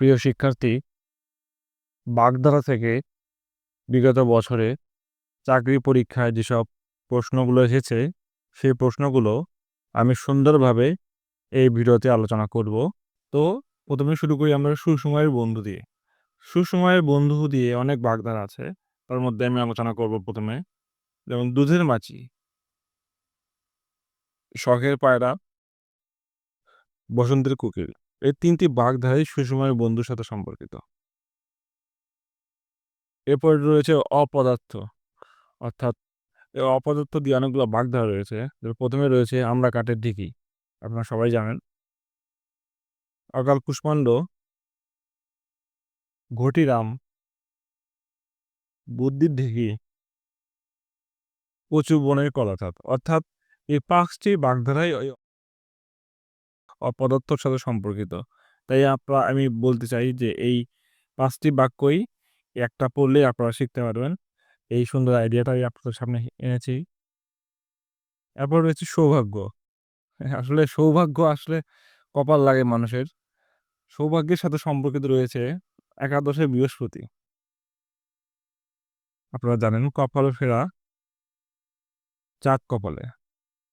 প্রিয় শিক্ষার্থী, বাগধারা থেকে বিগত বছরে চাকরি পরীক্ষায় যেসব প্রশ্নগুলো এসেছে, সেই প্রশ্নগুলো আমি সুন্দরভাবে এই ভিডিওতে আলোচনা করব। তো প্রথমে শুরু করি আমরা সুসময়ের বন্ধু দিয়ে। সুসময়ের বন্ধু দিয়ে অনেক বাগধারা আছে, তার মধ্যে আমি আলোচনা করব প্রথমে। যেমন দুধের মাছি। শখের পায়রা। বসন্তের কুকিল। এই তিনটি বাগধারাই সুসময়ের বন্ধুর সাথে সম্পর্কিত। এরপর রয়েছে অপদার্থ। অর্থাৎ অপদার্থ দিয়ে অনেকগুলো বাগধারা রয়েছে। প্রথমে রয়েছে আমরা কাঠের ঢিকি। আপনারা সবাই জানেন। অকাল কুষ্মাণ্ড ঘটিরাম, বুদ্ধির ঢিকি কচু বনের কলাথাত। অর্থাৎ এই পাঁচটি বাগধারাই ওই অপদার্থর সাথে সম্পর্কিত। তাই আপনারা আমি বলতে চাই যে এই পাঁচটি বাক্যই একটা পড়লে আপনারা শিখতে পারবেন। এই সুন্দর আইডিয়াটাই আপনাদের সামনে এনেছি। এরপর রয়েছে সৌভাগ্য। আসলে সৌভাগ্য আসলে কপাল লাগে মানুষের। সৌভাগ্যের সাথে সম্পর্কিত রয়েছে একাদশে বৃহস্পতি। আপনারা জানেন কপালে ফেরা চাঁদ কপালে।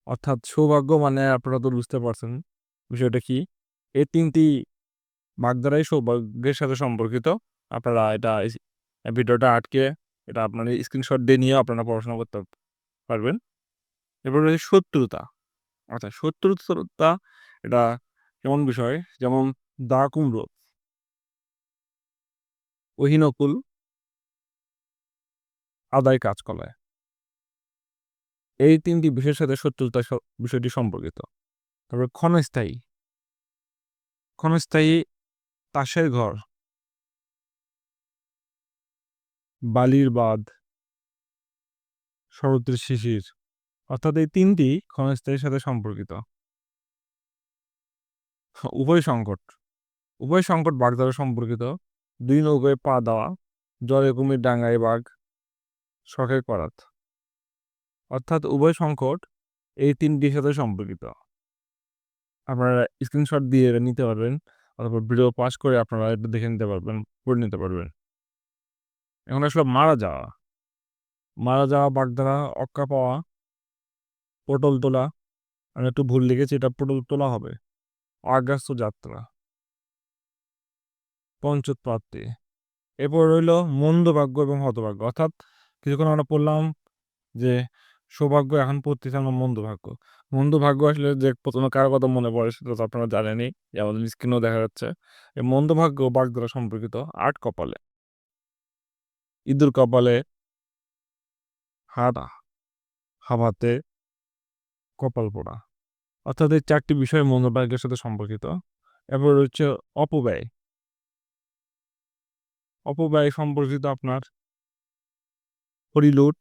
অর্থাৎ সৌভাগ্য মানে আপনারা তো বুঝতে পারছেন বিষয়টা কি? এই তিনটি বাগধারাই সৌভাগ্যের সাথে সম্পর্কিত। আপনারা এটা ভিডিওটা আটকে এটা আপনার স্ক্রিনশট দিয়ে নিয়ে আপনারা পড়াশোনা করতে পারবেন। এরপর রয়েছে শত্রুতা। আচ্ছা শত্রুতা এটা কেমন বিষয়? যেমন দা কুমড়ো অহিনকুল, আদায় কাজ কলায় এই তিনটি বিষয়ের সাথে শত্রুতা বিষয়টি সম্পর্কিত। তারপর ক্ষণস্থায়ী। ক্ষণস্থায়ী তাসের ঘর। বালির বাঁধ। শরতের শিশির। অর্থাৎ এই তিনটি ক্ষণস্থায়ীর সাথে সম্পর্কিত। উভয় সংকট। উভয় সংকট বাঘ দ্বারা সম্পর্কিত। দুই নৌকায় পা দেওয়া, জলে কুমির ডাঙ্গায় বাঘ, শখের করাত। অর্থাৎ উভয় সংকট এই তিনটির সাথে সম্পর্কিত। আপনারা স্ক্রিনশট দিয়ে নিতে পারবেন। অথবা ভিডিও পাস করে আপনারা এটা দেখে নিতে পারবেন, পড়ে নিতে পারবেন। এখন আসলে মারা যাওয়া। মারা যাওয়া বাগধারা অক্কা পাওয়া পটল তোলা। আমি একটু ভুল লিখেছি, এটা পটল তোলা হবে। অগাস্ত যাত্রা। পঞ্চোৎপাত্তি এরপর রইল মন্দভাগ্য এবং হতভাগ্য। অর্থাৎ কিছুক্ষণ আমরা পড়লাম যে সৌভাগ্য এখন পড়তেছে আমরা মন্দভাগ্য। মন্দভাগ্য আসলে যে প্রথমে কার কথা মনে পড়ে সেটা তো আপনারা জানেনই, যে আমাদের স্ক্রিনেও দেখা যাচ্ছে। এই মন্দভাগ্য বাগধারা সম্পর্কিত আট কপালে। ইঁদুর কপালে, হাত হাবাতে কপাল পোড়া। অর্থাৎ এই চারটি বিষয় মনোভাগ্যের সাথে সম্পর্কিত। এরপর হচ্ছে অপব্যয়। অপব্যয় সম্পর্কিত আপনার হরিলুট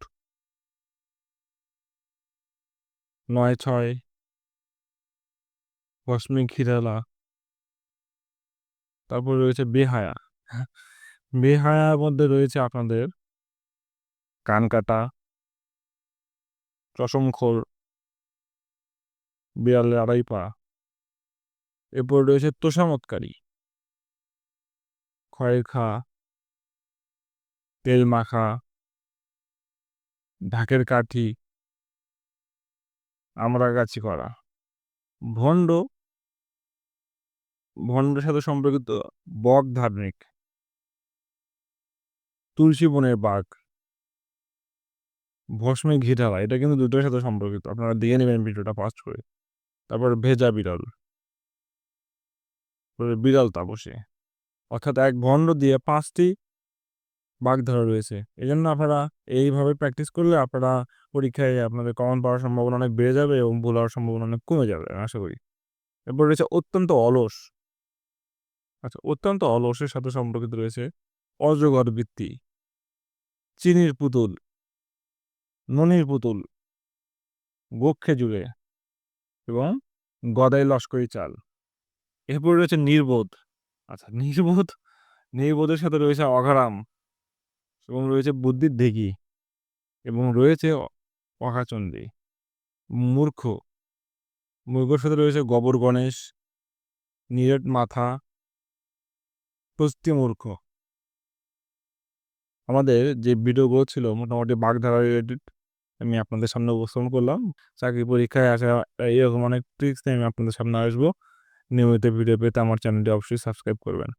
নয় ছয়। কসমিক হিরালা তারপর রয়েছে বেহায়া। বেহায়ার মধ্যে রয়েছে আপনাদের কান কাটা চশমখোর, বিড়ালের আড়াই পা এরপর রয়েছে তোষামতকারী খয়ের খা, তেল মাখা, ঢাকের কাঠি। আমরা গাছি করা। ভণ্ড, ভণ্ডের সাথে সম্পর্কিত বক ধার্মিক। তুলসী বনের বাঘ। ভস্মে ঘিটালা এটা কিন্তু দুটোর সাথে সম্পর্কিত। আপনারা দিয়ে নেবেন ভিডিওটা পাস করে। তারপর ভেজা বিড়াল। বিড়াল তাপসে। অর্থাৎ এক ভণ্ড দিয়ে পাঁচটি বাঘ ধরা রয়েছে। এই জন্য আপনারা এইভাবে প্র্যাকটিস করলে আপনারা পরীক্ষায় আপনাদের কমন পাওয়ার সম্ভাবনা অনেক বেড়ে যাবে এবং ভুল হওয়ার সম্ভাবনা অনেক কমে যাবে আশা করি। এরপর রয়েছে অত্যন্ত অলস। আচ্ছা অত্যন্ত অলসের সাথে সম্পর্কিত রয়েছে অজগর বৃত্তি, চিনির পুতুল, ননির পুতুল গোখ জুড়ে এবং গদাই লস্করি চাল। এরপর রয়েছে নির্বোধ। আচ্ছা নির্বোধ, নির্বোধের সাথে রয়েছে অঘারাম এবং রয়েছে বুদ্ধির ঢেকি এবং রয়েছে অকাচন্ডী মূর্খ। মূর্খর সাথে রয়েছে গবর গণেশ, নিরেট মাথা। প্রস্তি মূর্খ। আমাদের যে ভিডিওগুলো ছিল মোটামুটি বাগধারা রিলেটেড আমি আপনাদের সামনে উপস্থাপন করলাম। চাকরি পরীক্ষায় আসা এরকম অনেক ট্রিক্স নিয়ে আমি আপনাদের সামনে আসব। নিয়মিত ভিডিও পেতে আমার চ্যানেলটি অবশ্যই সাবস্ক্রাইব করবেন।